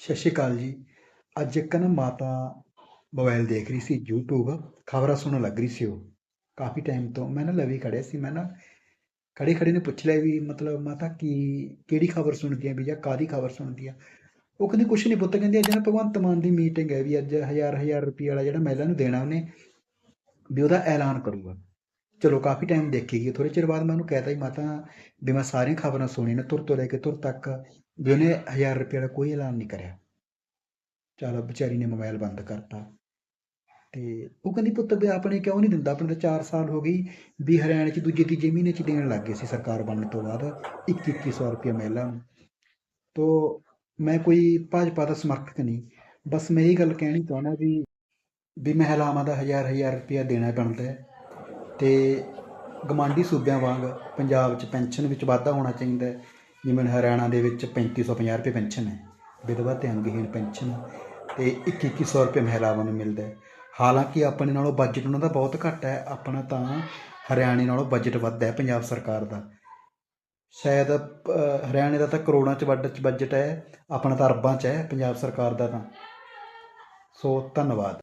ਸਤਿ ਸ਼੍ਰੀ ਅਕਾਲ ਜੀ। ਅੱਜ ਇੱਕ ਨਾ ਮਾਤਾ ਮੋਬਾਈਲ ਦੇਖ ਰਹੀ ਸੀ YouTube, ਖਬਰਾਂ ਸੁਣਨ ਲੱਗ ਰਹੀ ਸੀ ਉਹ। ਕਾਫੀ ਟਾਈਮ ਤੋਂ ਮੈਂ ਨਾ ਲਵੀ ਖੜਿਆ ਸੀ, ਮੈਂ ਨਾ ਖੜੇ ਖੜੇ ਨੇ ਪੁੱਛ ਲਿਆ ਵੀ ਮਤਲਬ ਮਾਤਾ ਕੀ, ਕਿਹੜੀ ਖਬਰ ਸੁਣਦੀ ਹੈ ਵੀ ਜਾਂ ਕਾਦੀ ਖਬਰ ਸੁਣਦੀ ਆ? ਉਹ ਕਹਿੰਦੀ ਕੁਛ ਨਹੀਂ ਪੁੱਤ, ਕਹਿੰਦੀ ਅੱਜ ਨਾ ਭਗਵੰਤ ਮਾਨ ਦੀ ਮੀਟਿੰਗ ਹੈ ਵੀ ਅੱਜ ਹਜ਼ਾਰ ਹਜ਼ਾਰ ਰੁਪਏ ਵਾਲਾ ਜਿਹੜਾ ਮਹਿਲਾ ਨੂੰ ਦੇਣਾ ਉਹਨੇ, ਵੀ ਉਹਦਾ ਐਲਾਨ ਕਰੂਗਾ। ਚਲੋ ਕਾਫੀ ਟਾਈਮ ਦੇਖੀ ਗਈ ਥੋੜੇ ਚਿਰ ਬਾਅਦ ਮੈਂ ਉਹਨੂੰ ਕਹਿਤਾ ਹੀ ਮਾਤਾ, ਵੀ ਮੈਂ ਸਾਰੀਆਂ ਖਬਰਾਂ ਸੁਣੀ ਨੇ ਤੁਰ ਤੋਂ ਲੈ ਕੇ ਤੁਰ ਤੱਕ। ਵੀ ਉਹਨੇ ਹਜ਼ਾਰ ਰੁਪਏ ਦਾ ਕੋਈ ਐਲਾਨ ਨਹੀਂ ਕਰਿਆ। ਚਲ ਵਿਚਾਰੀ ਨੇ ਮੋਬਾਈਲ ਬੰਦ ਕਰਤਾ। ਤੇ ਉਹ ਕਹਿੰਦੀ, ਪੁੱਤ ਵੀ ਆਪਣੇ ਕਿਉਂ ਨਹੀਂ ਦਿੰਦਾ? ਆਪਣੇ ਤਾਂ 4 ਸਾਲ ਹੋ ਗਈ ਵੀ ਹਰਿਆਣੇ 'ਚ ਦੂਜੇ ਤੀਜੇ ਮਹੀਨੇ 'ਚ ਦੇਣ ਲੱਗ ਗਏ ਸੀ ਸਰਕਾਰ ਬਣਨ ਤੋਂ ਬਾਅਦ। 21-2100 ਰੁਪਏ ਮਹਿਲਾ ਨੂੰ ਤੋ ਮੈਂ ਕੋਈ ਭਾਜਪਾ ਦਾ ਸਮਰਥਕ ਨਹੀਂ। ਬਸ ਮੈਂ ਇਹ ਗੱਲ ਕਹਿਣੀ ਚਾਹੁੰਦਾ ਵੀ ਵੀ ਮਹਿਲਾਵਾਂ ਦਾ ਹਜ਼ਾਰ ਹਜ਼ਾਰ ਰੁਪਇਆ ਦੇਣਾ ਬਣਦਾ ਹੈ ਤੇ ਗਮਾਂਡੀ ਸੂਬਿਆਂ ਵਾਂਗ ਪੰਜਾਬ 'ਚ ਪੈਨਸ਼ਨ ਵਿੱਚ ਵਾਧਾ ਹੋਣਾ ਚਾਹੀਦਾ ਹੈ। ਜਿਵੇਂ ਹਰਿਆਣਾ ਦੇ ਵਿੱਚ 3550 ਰੁਪਏ ਪੈਨਸ਼ਨ ਹੈ, ਵਿਧਵਾ ਤੇ ਅੰਗਹੀਣ ਪੈਨਸ਼ਨ ਤੇ 21-2100 ਰੁਪਏ ਮਹਿਲਾਵਾਂ ਨੂੰ ਮਿਲਦਾ ਹੈ। ਹਾਲਾਂਕਿ ਆਪਣੇ ਨਾਲੋਂ ਬਜਟ ਉਹਨਾਂ ਦਾ ਬਹੁਤ ਘੱਟ ਹੈ, ਆਪਣਾ ਤਾਂ ਹਰਿਆਣੇ ਨਾਲੋਂ ਬਜਟ ਵੱਧ ਹੈ ਪੰਜਾਬ ਸਰਕਾਰ ਦਾ। ਸ਼ਾਇਦ ਹਰਿਆਣੇ ਦਾ ਤਾਂ ਕਰੋੜਾਂ ਚ ਬਜਟ ਬਜਟ ਹੈ, ਆਪਣਾ ਤਾਂ ਅਰਬਾਂ ਚ ਹੈ ਪੰਜਾਬ ਸਰਕਾਰ ਦਾ ਤਾਂ। ਸੋ ਧੰਨਵਾਦ।